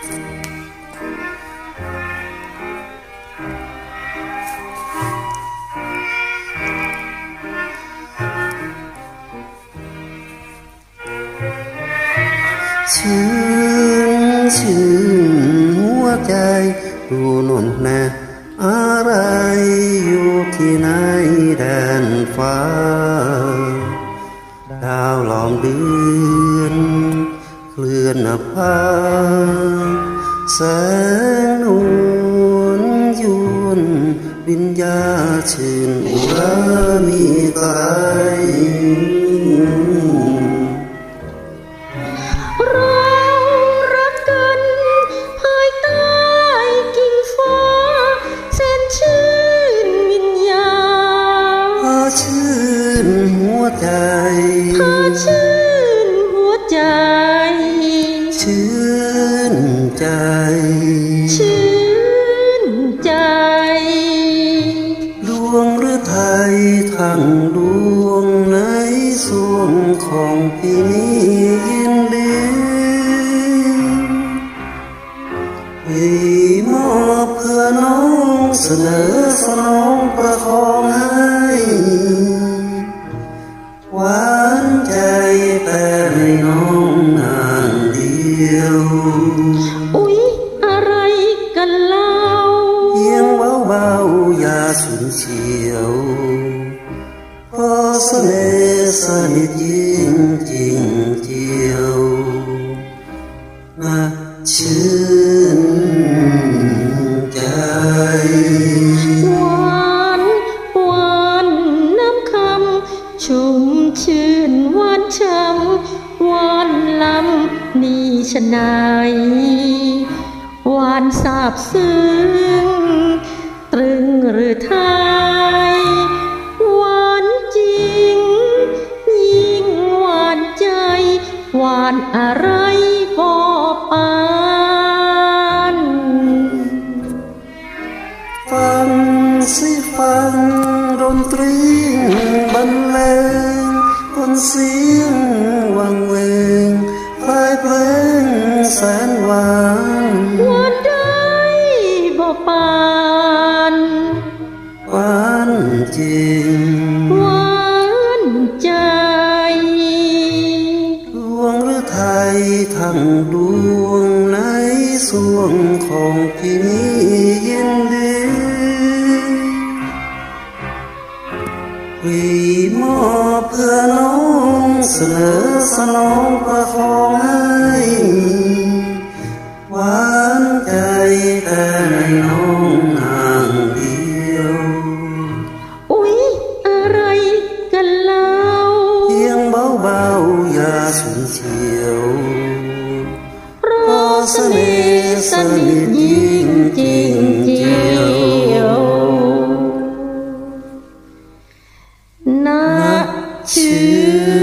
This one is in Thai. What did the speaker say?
ชื่นชื่นหัวใจดูหนนนะอะไร เคลื่อนพาแสงนวลยุนวิญญาชื่นอุรามีไกลเใจ ชื่นใจ ดวงหรือไทยทั้งดวงในสวงของพี่นี้ยินดีพี่มอบเพื่อน้องเสนอสนองประคองให้หวานใจแต่ในน้อง กันเล่าเพียงเบาเบาๆอย่าสูญเฉียวเพราะเสน่ห์สนิทยิ่งจริงเจียวน่าชื่นใจหวานหวานน้ำคำชุ่มชื่นหวานช้ำหวานลำนี่ชะนาย หวานสาบซึ้ง ตรึงหรือไทย หวานจริง ยิ่งหวานใจ หวานอะไรก็ ริงหวานใจ ดวงหรือไทยทั้งดวงในสวงของพี่นี้ยินดีวีมอบเพื่อน้องเสนอสนองประคองให้หวานใจแต่ในน้อง สนิทยิ่งจริงเจียวนะชื่อ